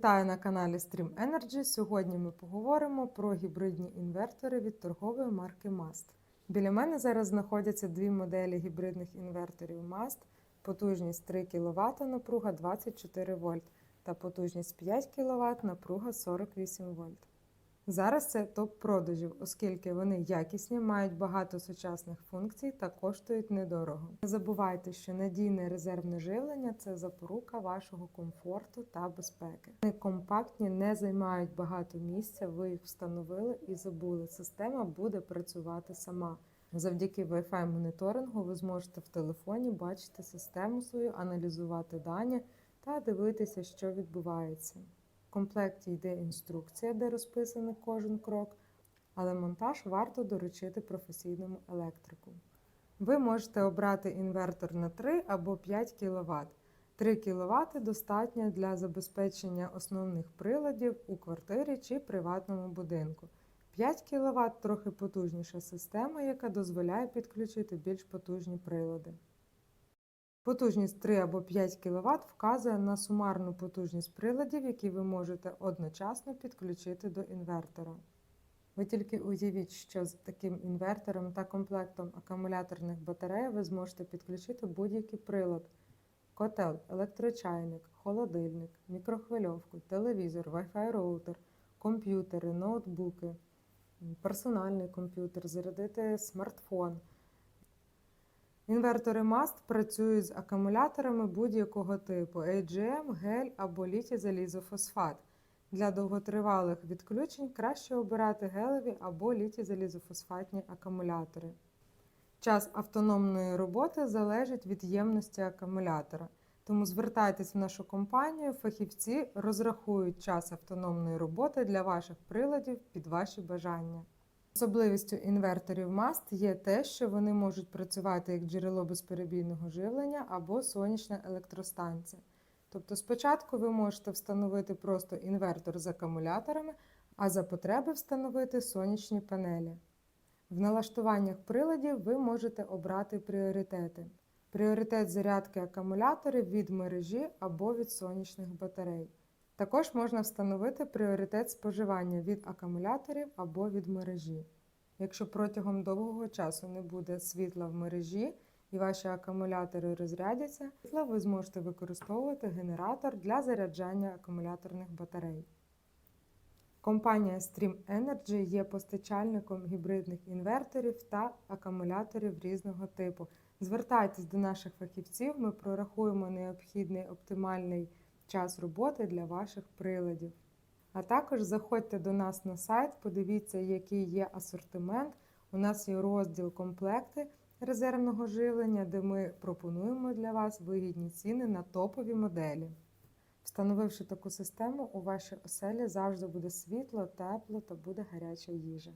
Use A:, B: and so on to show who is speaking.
A: Вітаю на каналі Stream Energy. Сьогодні ми поговоримо про гібридні інвертори від торгової марки Mast. Біля мене зараз знаходяться дві моделі гібридних інверторів Mast, потужність 3 кВт, напруга 24 вольт та потужність 5 кВт, напруга 48 вольт. Зараз це топ продажів, оскільки вони якісні, мають багато сучасних функцій та коштують недорого. Не забувайте, що надійне резервне живлення це запорука вашого комфорту та безпеки. Вони компактні, не займають багато місця. Ви їх встановили і забули. Система буде працювати сама. Завдяки Wi-Fi моніторингу ви зможете в телефоні бачити систему свою, аналізувати дані та дивитися, що відбувається. В комплекті йде інструкція, де розписаний кожен крок, але монтаж варто доручити професійному електрику. Ви можете обрати інвертор на 3 або 5 кВт. 3 кВт достатньо для забезпечення основних приладів у квартирі чи приватному будинку. 5 кВт трохи потужніша система, яка дозволяє підключити більш потужні прилади. Потужність 3 або 5 кВт вказує на сумарну потужність приладів, які ви можете одночасно підключити до інвертора. Ви тільки уявіть, що з таким інвертором та комплектом акумуляторних батарей ви зможете підключити будь-який прилад: котел, електрочайник, холодильник, мікрохвильовку, телевізор, Wi-Fi роутер, комп'ютери, ноутбуки, персональний комп'ютер, зарядити смартфон. Інвертори MAST працюють з акумуляторами будь-якого типу AGM, гель або літій залізофосфат. Для довготривалих відключень краще обирати гелеві або літій залізофосфатні акумулятори. Час автономної роботи залежить від ємності акумулятора. Тому звертайтесь в нашу компанію, фахівці розрахують час автономної роботи для ваших приладів під ваші бажання. Особливістю інверторів MAST є те, що вони можуть працювати як джерело безперебійного живлення або сонячна електростанція. Тобто спочатку ви можете встановити просто інвертор з акумуляторами, а за потреби встановити сонячні панелі. В налаштуваннях приладів ви можете обрати пріоритети. Пріоритет зарядки акумуляторів від мережі або від сонячних батарей. Також можна встановити пріоритет споживання від акумуляторів або від мережі. Якщо протягом довгого часу не буде світла в мережі і ваші акумулятори розрядяться, ви зможете використовувати генератор для заряджання акумуляторних батарей. Компанія Stream Energy є постачальником гібридних інверторів та акумуляторів різного типу. Звертайтесь до наших фахівців, ми прорахуємо необхідний оптимальний час роботи для ваших приладів. А також заходьте до нас на сайт, подивіться, який є асортимент. У нас є розділ комплекти резервного живлення, де ми пропонуємо для вас вигідні ціни на топові моделі. Встановивши таку систему, у вашій оселі завжди буде світло, тепло та буде гаряча їжа.